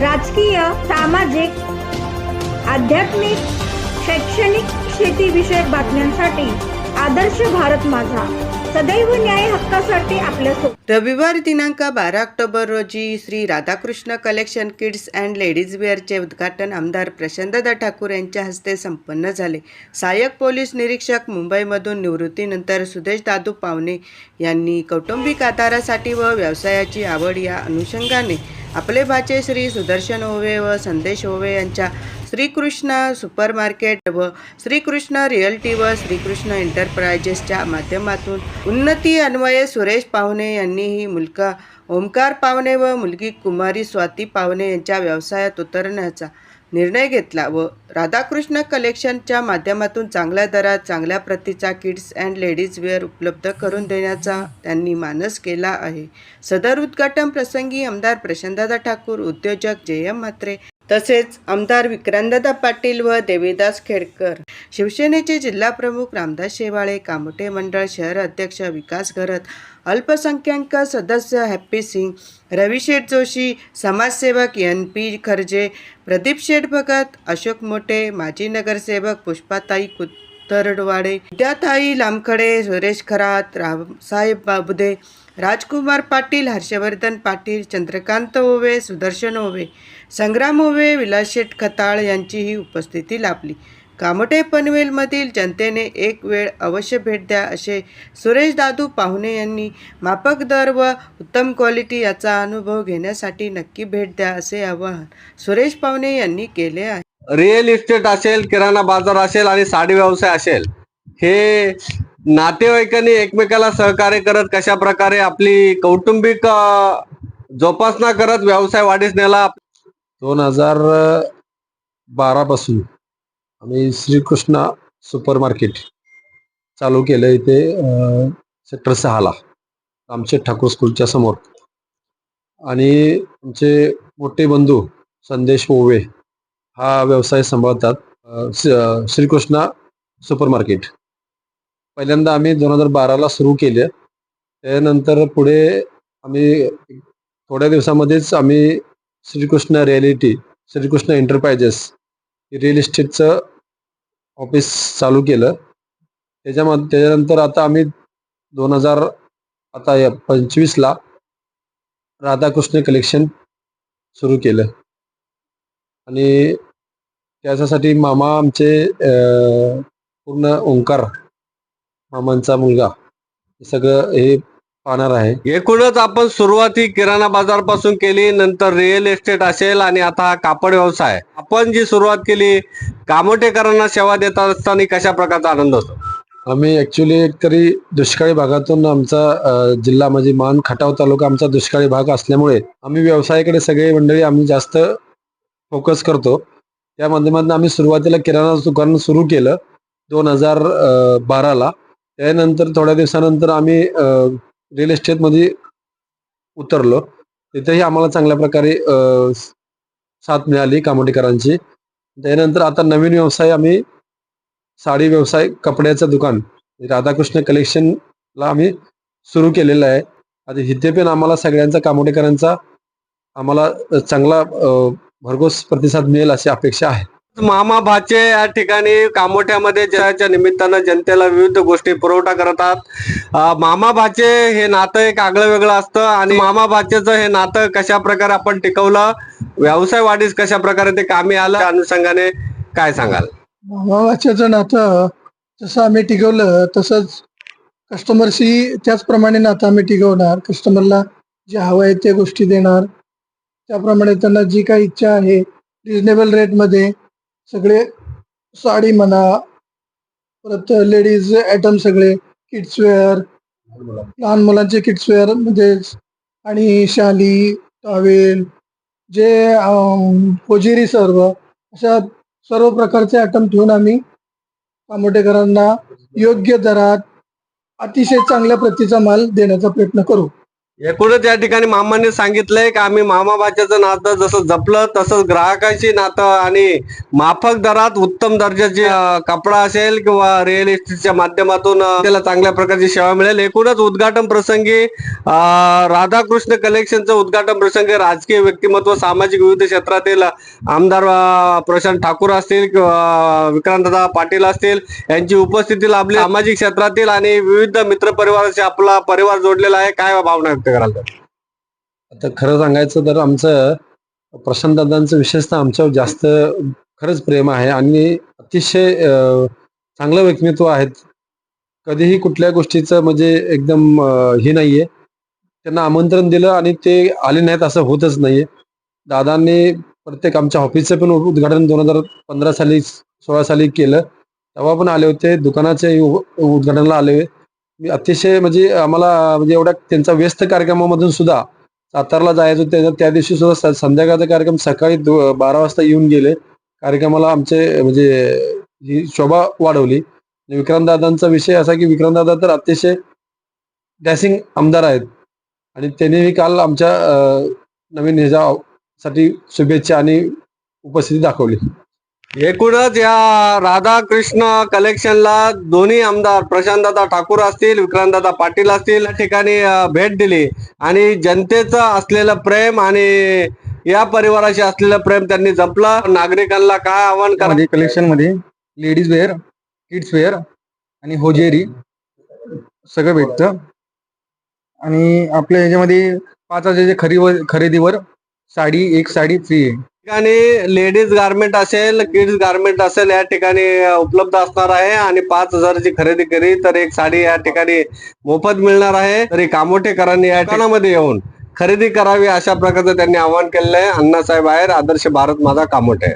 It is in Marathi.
राजकीय सामाजिक आध्यात्मिक शैक्षणिक शेतीविषयक बातम्यांसाठी आदर्श भारत माझा. सदैव न्याय हक्कासाठी आपल्यासोबत रविवार दिनांक बारा ऑक्टोबर रोजी Shri Radhakrishna collection kids and ladies वेअरचे उद्घाटन आमदार प्रशांतदा ठाकूर यांच्या हस्ते संपन्न झाले. सहाय्यक पोलीस निरीक्षक मुंबईमधून निवृत्तीनंतर सुदेश दादू पावणे यांनी कौटुंबिक आधारासाठी व व्यवसायाची आवड या अनुषंगाने आपले भाचे श्री सुदर्शन ओवे व संदेश ओवे यांच्या श्रीकृष्ण सुपर मार्केट व श्रीकृष्ण रिअल्टी व श्रीकृष्ण एंटरप्रायजेसच्या माध्यमातून उन्नती अन्वये सुरेश पाहुणे यांनीही मुलगा ओमकार पावणे व मुलगी कुमारी स्वाती पावणे यांच्या व्यवसायात उतरण्याचा निर्णय घेतला व राधाकृष्ण कलेक्शनच्या माध्यमातून चांगल्या दरात चांगल्या प्रतीचा किड्स अँड लेडीज वेअर उपलब्ध करून देण्याचा त्यांनी मानस केला आहे. सदर उद्घाटन प्रसंगी आमदार प्रशांतदादा ठाकूर उद्योजक जे एम म्हात्रे तसेच आमदार विक्रांतदा पाटील व देवीदास खेडकर. शिवसेनेचे जिल्हाप्रमुख रामदास शेवाळे कामोटे मंडळ शहर अध्यक्ष विकास घरत अल्पसंख्याक सदस्य हॅप्पी सिंग रवी शेठ जोशी समाजसेवक एन पी खर्जे प्रदीप शेठ भगत अशोक मोठे माजी नगरसेवक पुष्पाताई कुतरडवाडे विद्याताई लामखडे सुरेश खरात रामसाहेब बाबुदे राजकुमार पाटील हर्षवर्धन पाटील चंद्रकांत ओवे सुदर्शन ओवे संग्राम ओवे विलासशेठ खताळ यांचीही उपस्थिती लाभली. कामटे पनवेलमधील जनतेने एक वेळ अवश्य भेट द्या असे सुरेश दादू पाहुणे यांनी मापक दर व उत्तम क्वालिटी याचा अनुभव घेण्यासाठी नक्की भेट द्या असे आवाहन सुरेश पाहुणे यांनी केले आहे. रिअल इस्टेट असेल किराणा बाजार असेल आणि साडी व्यवसाय असेल हे नातेवाईकांनी एकमेकाला सहकार्य करत कशा प्रकारे आपली कौटुंबिक जोपासना करत व्यवसाय वाढीस नेला? दोन हजार बारा पासून आम्ही श्रीकृष्णा सुपर मार्केट चालू केलं इथे सेक्टर सहाला आमचे ठाकूर स्कूलच्या समोर. आणि आमचे मोठे बंधू संदेश ओवे हा व्यवसाय सांभाळतात श्रीकृष्णा सुपर मार्केट. पहिल्यांदा आम्ही दोन हजार बाराला सुरू केले. त्यानंतर पुढे आम्ही थोड्या दिवसामध्येच आम्ही श्रीकृष्ण रिॲलिटी श्रीकृष्ण एंटरप्रायजेस हे रिअल इस्टेटचं ऑफिस चालू केलं. त्याच्यामध्ये त्याच्यानंतर आता आम्ही दोन हजार आता या पंचवीसला राधाकृष्ण कलेक्शन सुरू केलं. आणि त्याच्यासाठी मामा आमचे पूर्ण ओंकार मामांचा मुलगा. हे सगळं हे पाहणार आहे. एकूणच आपण सुरुवाती किराणा बाजारपासून केली नंतर रिअल इस्टेट असेल आणि आता हा कापड व्यवसाय. आपण जी सुरुवात केली कामोटेकरांना सेवा देत असताना कशा प्रकारचा आनंद होतो? आम्ही ऍक्च्युली एकतरी दुष्काळी भागातून आमचा अ, जिल्हा म्हणजे मान खटाव तालुका आमचा दुष्काळी भाग असल्यामुळे आम्ही व्यवसायाकडे सगळे मंडळी आम्ही जास्त फोकस करतो. त्या माध्यमातून आम्ही सुरुवातीला किराणा दुकान सुरू केलं दोन हजार बाराला. त्यानंतर थोड्या दिवसानंतर आम्ही रिअल इस्टेटमध्ये उतरलो. तिथेही आम्हाला चांगल्या प्रकारे साथ मिळाली कामोटीकरांची त्यानंतर आता नवीन व्यवसाय आम्ही साडी व्यवसाय कपड्याचं दुकान म्हणजे राधाकृष्ण कलेक्शनला आम्ही सुरू केलेलं आहे. आणि इथे पण आम्हाला सगळ्यांचा कामोडेकरांचा आम्हाला चांगला भरघोस प्रतिसाद मिळेल अशी अपेक्षा आहे. मामा भाचे या ठिकाणी कामोठ्यामध्ये जयाच्या निमित्तानं जनतेला विविध गोष्टी पुरवठा करतात मामा भाचे हे नातं एक आगळं वेगळं असतं आणि मामा भाचेचं हे नातं कशा प्रकारे आपण टिकवलं व्यवसाय वाढीस कशा प्रकारे ते कामी आलं अनुषंगाने काय सांगाल? भावाच्याचं नातं जसं आम्ही टिकवलं तसंच कस्टमरशी त्याचप्रमाणे नातं आम्ही टिकवणार कस्टमरला जे हवं आहे त्या गोष्टी देणार. त्याप्रमाणे त्यांना जी काही इच्छा आहे रिजनेबल रेटमध्ये सगळे साडी म्हणा परत लेडीज आयटम सगळे किड्सवेअर लहान मुलांचे किड्सवेअरमध्ये आणि शाली टॉवेल जे अं, होजिरी सर्व अशा सर्व प्रकारचे आयटम ठेवून आम्ही कामोटेकरांना योग्य दरात अतिशय चांगल्या प्रतीचा माल देण्याचा प्रयत्न करू. एकूणच या ठिकाणी मामाने सांगितलंय की आम्ही मामाबाच्याचं नातं जसं जपलं तसंच ग्राहकाशी नातं आणि माफक दरात उत्तम दर्जाचे कपडा असेल किंवा रिअल इस्टेटच्या माध्यमातून त्याला चांगल्या प्रकारची सेवा मिळेल. एकूणच उद्घाटन प्रसंगी राधाकृष्ण कलेक्शनचं उद्घाटन प्रसंगी राजकीय व्यक्तिमत्व सामाजिक विविध क्षेत्रातील आमदार प्रशांत ठाकूर असतील किंवा विक्रांतदा पाटील असतील यांची उपस्थिती लाभली. सामाजिक क्षेत्रातील आणि विविध मित्र परिवाराशी आपला परिवार जोडलेला आहे. काय भावना व्यक्त कराल तर? आता खरं सांगायचं तर आमचं प्रशांत दादांचं विशेषतः आमच्यावर जास्त खरंच प्रेम आहे आणि अतिशय चांगलं व्यक्तित्व आहेत. कधीही कुठल्या गोष्टीचं म्हणजे एकदम हे नाहीये. त्यांना आमंत्रण दिलं आणि ते आले नाहीत असं होतच नाहीये. दादांनी प्रत्येक आमच्या ऑफिसचं पण उद्घाटन दोन हजार पंधरा साली सोळा साली केलं. तेव्हा पण आले होते. दुकानाचे उद्घाटनाला आले. होते अतिशय म्हणजे आम्हाला म्हणजे एवढ्या त्यांचा व्यस्त कार्यक्रमामधून सुद्धा सातारला जायचं त्या त्या दिवशी सुद्धा संध्याकाळचा कार्यक्रम सकाळी बारा वाजता येऊन गेले. कार्यक्रमाला आमचे म्हणजे ही शोभा वाढवली. आणि विक्रांतदादांचा विषय असा की विक्रांतदादा तर अतिशय डॅसिंग आमदार आहेत. आणि त्यांनीही काल आमच्या नवीन ह्याच्यासाठी शुभेच्छा आणि उपस्थिती दाखवली. एकूणच या राधाकृष्ण कलेक्शनला दोन्ही आमदार प्रशांतदादा ठाकूर असतील विक्रांतदादा पाटील असतील या ठिकाणी भेट दिली. आणि जनतेचं असलेलं प्रेम आणि या परिवाराशी असलेलं प्रेम त्यांनी जपलं. नागरिकांना काय आव्हान करा कलेक्शनमध्ये लेडीज वेअर किड्स वेअर आणि होजेरी सगळं भेटतं. आणि आपल्या ह्याच्यामध्ये पाच हजार खरी खरेदीवर साडी एक साडी फ्री आहे. ठिकाणी लेडीज गार्मेंट असेल किड्स गार्मेंट असेल या ठिकाणी उपलब्ध असणार आहे. आणि पाच हजारची खरेदी केली तर एक साडी या ठिकाणी मोफत मिळणार आहे. तरी कामोटेकरांनी या ठिकाणामध्ये येऊन खरेदी करावी अशा प्रकारचं त्यांनी आवाहन केलेलं आहे. अण्णासाहेब आहेर आदर्श भारत माझा कामोठे.